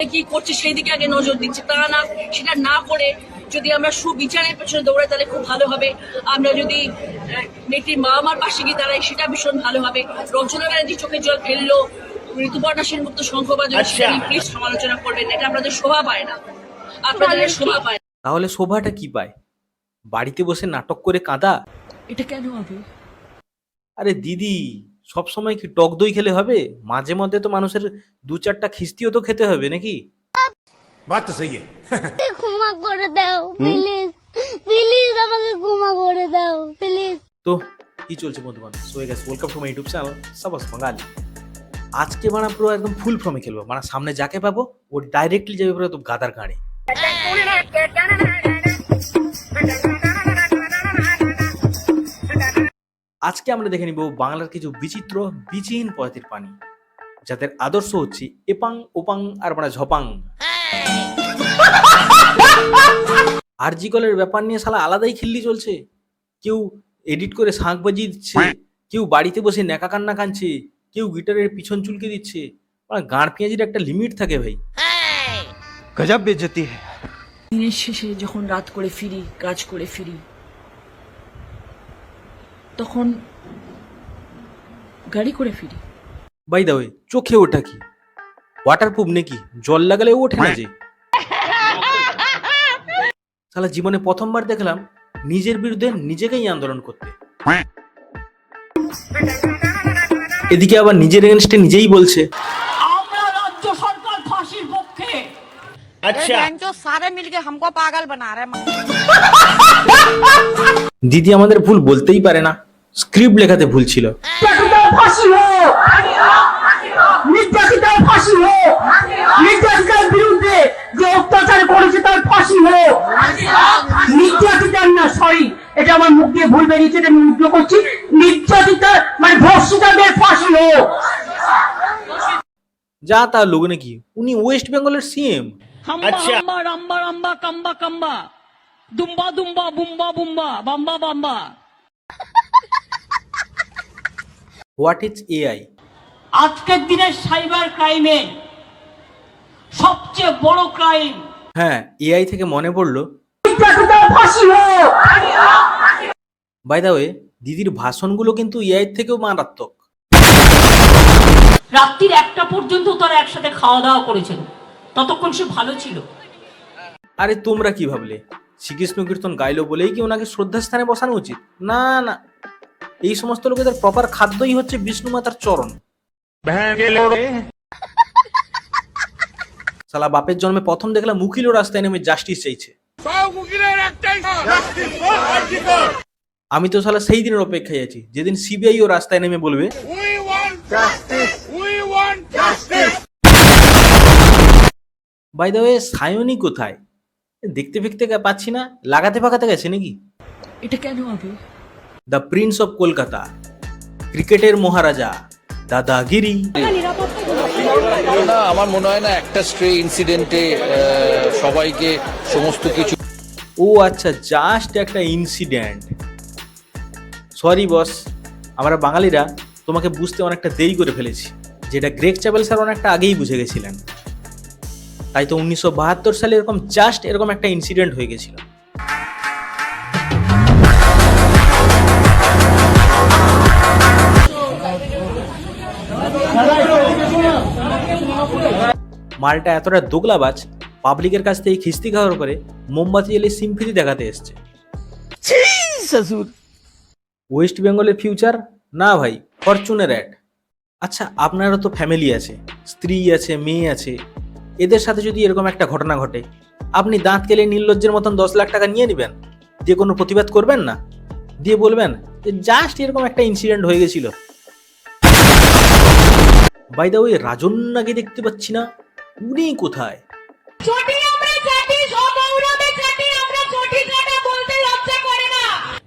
কি করছে সেই দিকে আগে নজর দিচ্ছে। তা না সেটা না করে যদি আমরা সুবিচারের পেছনে দৌড়াই তাহলে খুব ভালো হবে। আমরা যদি মেয়েটির মা আমার পাশে গিয়ে দাঁড়াই সেটা ভীষণ ভালো হবে। রঞ্জনা ব্যানার্জি চোখে জল ফেলল ঋতুপর্ণা সেনগুপ্ত শঙ্খবাজ সেটা প্লিজ সমালোচনা করবেন। এটা আপনাদের শোভা পায় না। আপনাদের শোভা পায় না। তাহলে শোভাটা কি পায়? বাড়িতে বসে নাটক করে কাঁদা? এটা কেন হবে? আরে দিদি সবসময় কি টক দই খেলে হবে? মাঝে মধ্যে তো মানুষের দু চারটা খিস্তিও তো খেতে হবে নাকি? বাত তো সহি হ্যাঁ। ক্ষমা করে দাও প্লিজ। প্লিজ আমাকে করে দাও প্লিজ। তো কি চলছে বন্ধুবান so guys welcome to my YouTube channel সবাস বাঙালি আজকে মানে পুরো একদম ফুল ফর্মে খেলব। মানে সামনে যাকে পাবো ও ডাইরেক্টলি যাবে পুরো তো গাদার গাড়ি। আজকে আমরা দেখে নিব বাংলার কিছু বিচিত্র বিচিহীন প্রজাতির পানি যাদের আদর্শ হচ্ছে এপাং ওপাং আর মানে ঝপাং। আরজিকলের ব্যাপার নিয়ে শালা আলাদাই খিল্লি চলছে। কেউ এডিট করে শাঁখ বাজিয়ে দিচ্ছে কেউ বাড়িতে বসে নেকা কান্না কাঁদছে কেউ গিটারের পিছন চুলকে দিচ্ছে। মানে গাঁড় পেঁয়াজির একটা লিমিট থাকে ভাই। গজাব বেজতি দিনের শেষে যখন রাত করে ফিরি কাজ করে ফিরি তখন গাড়ি করে ফিরি। বাই দা ওয়ে চোখে ওটা কি? ওয়াটারপ্রুফ নাকি? জল লাগালে ওঠে না যে? শালা জীবনে প্রথমবার দেখলাম নিজের বিরুদ্ধে নিজেকেই আন্দোলন করতে। এদিকে আবার নিজের এগেনস্টে নিজেই বলছে। আচ্ছা। দিদি আমাদের ভুল বলতেই পারে না। স্ক্রিপ্ট লেখাতে ভুল ছিল। বিরুদ্ধে যে অত্যাচার করেছে তার ফাঁসি হোক নির্যাতিতার না সরি এটা আমার মুখ দিয়ে ভুল বেরিয়েছে আমি উদ্র করছি। নির্যাতিতার মানে ধর্ষিতাদের ফাঁসি হোক যা তা লোক নাকি উনি ওয়েস্ট বেঙ্গলের সিএম আচ্ছা। রাম্বা রাম্বা কাম্বা কাম্বা। দুম্বা দুম্বা বুম্বা বুম্বা বাম্বা বাম্বা। হোয়াট ইজ এআই আজকের দিনের সাইবার ক্রাইমে সবচেয়ে বড় ক্রাইম। হ্যাঁ এআই থেকে মনে পড়ল। বাই দা ওয়ে দিদির ভাষণগুলো কিন্তু এআই থেকেও মারাত্মক। রাত্রির একটা পর্যন্ত তারা একসাথে খাওয়া দাওয়া করেছেন ততক্ষণ সে ভালো ছিল। আরে তোমরা কি ভাবলে? শ্রীকৃষ্ণ কীর্তন গাইলো বলেই কি ওনাকে শ্রদ্ধাস্থানে বসানো উচিত? না না। এই সমস্ত লোকেদের প্রপার খাদ্যই হচ্ছে বিষ্ণু মাতার চরণ। সালা বাপের জন্মে প্রথম দেখলাম উকিলও রাস্তায় নেমে জাস্টিস চাইছে। আমি তো সালা সেই দিনের অপেক্ষায় আছি, যেদিন সিবিআই ও রাস্তায় নেমে বলবে বাই দ্য ওয়ে সায়নী কোথায়? দেখতে ফেকতে পাচ্ছি না, লাগাতে ফাগাতে গেছে নাকি? এটা কেন হবে? দ্য প্রিন্স অফ কলকাতা ক্রিকেটের মহারাজা দাদাগিরি। না আমার মনে হয় না একটা স্ট্রে ইনসিডেন্টে সবাইকে সমস্ত কিছু ও আচ্ছা জাস্ট একটা ইনসিডেন্ট সরি বস আমরা বাঙালিরা তোমাকে বুঝতে অনেকটা দেরি করে ফেলেছি। যেটা গ্রেক চ্যাপেল স্যার অনেকটা আগেই বুঝে গেছিলেন। তাই তো উনিশশো বাহাত্তর সালে এরকম জাস্ট এরকম একটা ইনসিডেন্ট হয়ে গেছিল। মালটা এতটা দোগলাবাজ পাবলিকের কাছ থেকে খিস্তি খাওয়ার পরে মোমবাতি জ্বালিয়ে সিম্পিতি দেখাতে এসছে। ওয়েস্ট বেঙ্গলের ফিউচার না ভাই ফরচুনের অ্যাড আচ্ছা আপনারও তো ফ্যামিলি আছে স্ত্রী আছে মেয়ে আছে। এদের সাথে যদি এরকম একটা ঘটনা ঘটে আপনি দাঁত কেলে নির্লজ্জের মতন দশ লাখ টাকা নিয়ে নেবেন? দিয়ে কোনো প্রতিবাদ করবেন না? দিয়ে বলবেন যে জাস্ট এরকম একটা ইনসিডেন্ট হয়ে গেছিল। বাই দা ওই রাজন্যাকে দেখতে পাচ্ছি না। উনি কোথায়?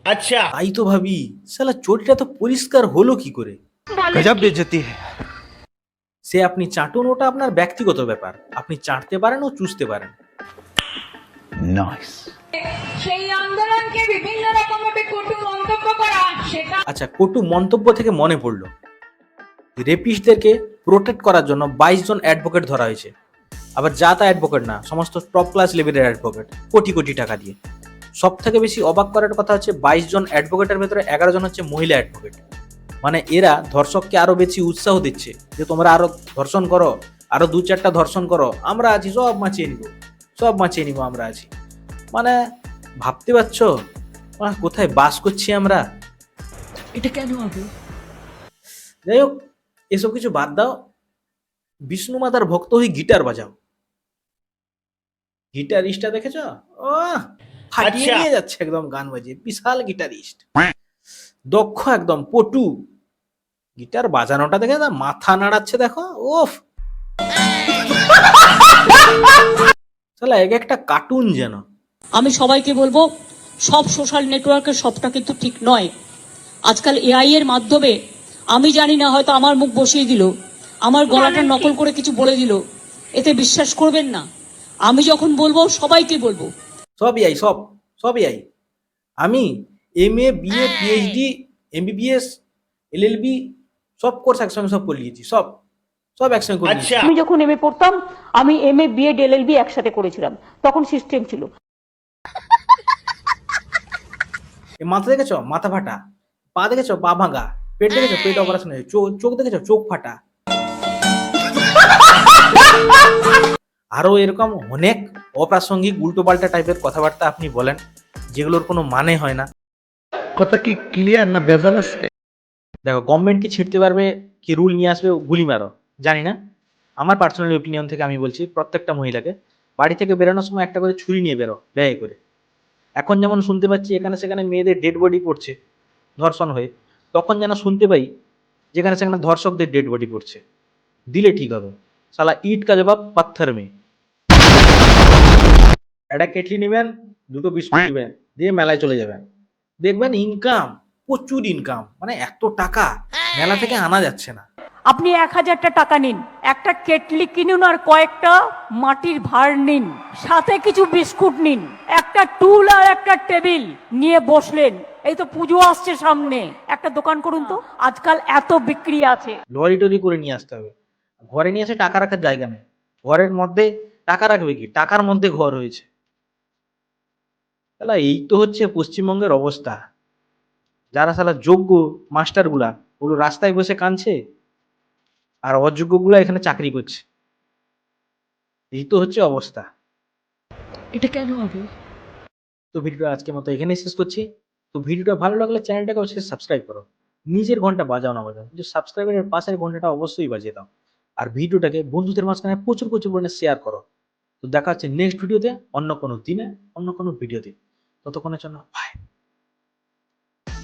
আচ্ছা। তাই তো ভাবি শালা চটিটা তো পরিষ্কার হলো কি করে? গজব বেজতি সে আপনি চাটুন ওটা আপনার ব্যক্তিগত ব্যাপার। আপনি চাটতে পারেন ও চুষতে পারেন। নাইস সেই আন্দোলনকে বিভিন্ন রকমভাবে কটু মন্তব্য করা সেটা আচ্ছা কটু মন্তব্য থেকে মনে পড়ল। রেপিস্টদেরকে প্রোটেক্ট করার জন্য বাইশ জন অ্যাডভোকেট ধরা হয়েছে। আবার যা তা অ্যাডভোকেট না সমস্ত টপ ক্লাস লেভেলের অ্যাডভোকেট কোটি কোটি টাকা দিয়ে। সব থেকে বেশি অবাক করার কথা হচ্ছে বাইশ জন অ্যাডভোকেটের ভেতরে এগারো জন হচ্ছে মহিলা অ্যাডভোকেট মানে এরা ধর্ষককে আরও বেশি উৎসাহ দিচ্ছে যে তোমরা আরও ধর্ষণ করো আরও দু চারটা ধর্ষণ করো আমরা আছি সব মাচিয়ে নিব সব মাচিয়ে নিব আমরা আছি। মানে ভাবতে পারছ? কোথায় বাস করছি আমরা? এটা কেন হবে? যাই হোক এসব কিছু বাদ দাও। বিষ্ণু মাতার ভক্ত হয়ে গিটার বাজাও। গিটারিস্টটা দেখেছ? ও ফাটিয়ে নিয়ে যাচ্ছে একদম গান বাজিয়ে বিশাল গিটারিস্ট। দক্ষ একদম পটু। গিটার বাজানোটা দেখে না মাথা নাড়াচ্ছে দেখো ওফ চলো এক একটা কার্টুন যেন। আমি সবাইকে বলব সব সোশ্যাল নেটওয়ার্কের সবটা কিন্তু ঠিক নয়। আজকাল এআই এর মাধ্যমে আমি জানি না হয়তো আমার মুখ বসিয়ে দিল আমার গলাটা নকল করে কিছু বলে দিল এতে বিশ্বাস করবেন না। আমি যখন বলব সবাইকে বলব। সবই আই সব সবই আই। আমি M A BA PhD MBBS LLB সব কোর্স একসঙ্গে সব করে নিয়েছি সব সব একসঙ্গে করে নিয়েছি। আমি যখন এমএ পড়তাম আমি এম এমএ বিএড এলএলবি একসাথে করেছিলাম তখন সিস্টেম ছিল। এ মাথা দেখেছ? মাথা ফাটা। পা দেখেছ? পা ভাঙা। পেট দেখেছ? পেট অপারেশন হয়েছে। চোখ চোখ দেখেছ? চোখ ফাটা। আরও এরকম অনেক অপ্রাসঙ্গিক উল্টো পাল্টা টাইপের কথাবার্তা আপনি বলেন যেগুলোর কোনো মানে হয় না। কথা কি ক্লিয়ার না ভেজাল আছে? দেখো গভর্নমেন্ট কি ছিঁড়তে পারবে কি রুল নিয়ে আসবে গুলি মারো জানি না। আমার পার্সোনাল ওপিনিয়ন থেকে আমি বলছি প্রত্যেকটা মহিলাকে বাড়ি থেকে বেরোনোর সময় একটা করে ছুরি নিয়ে বেরো ব্যয় করে। এখন যেমন শুনতে পাচ্ছি এখানে সেখানে মেয়েদের ডেড বডি পড়ছে ধর্ষণ হয়ে। তখন যেন শুনতে পাই যেখানে সেখানে ধর্ষকদের ডেড বডি পড়ছে। দিলে ঠিক হবে। সালা ইট কা জবাব পাথর মে। একটা কেটলি নেবেন দুটো বিস্কুট নেবেন দিয়ে মেলায় চলে যাবেন। দেখবেন ইনকাম প্রচুর ইনকাম মানে এত টাকা মেলা থেকে আনা যাচ্ছে না। আপনি এক হাজারটা টাকা নিন একটা কেটলি কিনুন আর কয়েকটা মাটির ভাঁড় নিন সাথে কিছু বিস্কুট নিন একটা টুল আর একটা টেবিল নিয়ে বসলেন এই তো পুজো আসছে সামনে। একটা দোকান করুন তো আজকাল এত বিক্রি আছে। লরি টরি করে নিয়ে আসতে হবে। ঘরে নিয়ে এসে টাকা রাখার জায়গা নেই। ঘরের মধ্যে টাকা রাখবে কি? টাকার মধ্যে ঘর হয়েছে। তাহলে এই তো হচ্ছে পশ্চিমবঙ্গের অবস্থা। যারা সালা যোগ্য মাস্টারগুলা ওগুলো রাস্তায় বসে কাঁদছে আর অযোগ্যগুলো এখানে চাকরি করছে। এই তো হচ্ছে অবস্থা। এটা কেন হবে? তো ভিডিওটা আজকের মতো এখানেই শেষ করছি। তো ভিডিওটা ভালো লাগলে চ্যানেলটাকে অবশ্যই সাবস্ক্রাইব করো। নিজের ঘণ্টা বাজাও না বাজাও। কিন্তু সাবস্ক্রাইবারের পাশের ঘন্টাটা অবশ্যই বাজিয়ে দাও। আর ভিডিওটাকে বন্ধুদের মাঝখানে প্রচুর প্রচুর পরিমাণে শেয়ার করো। তো দেখা হচ্ছে নেক্সট ভিডিওতে অন্য কোনো দিনে অন্য কোনো ভিডিওতে ততক্ষণের জন্য বাই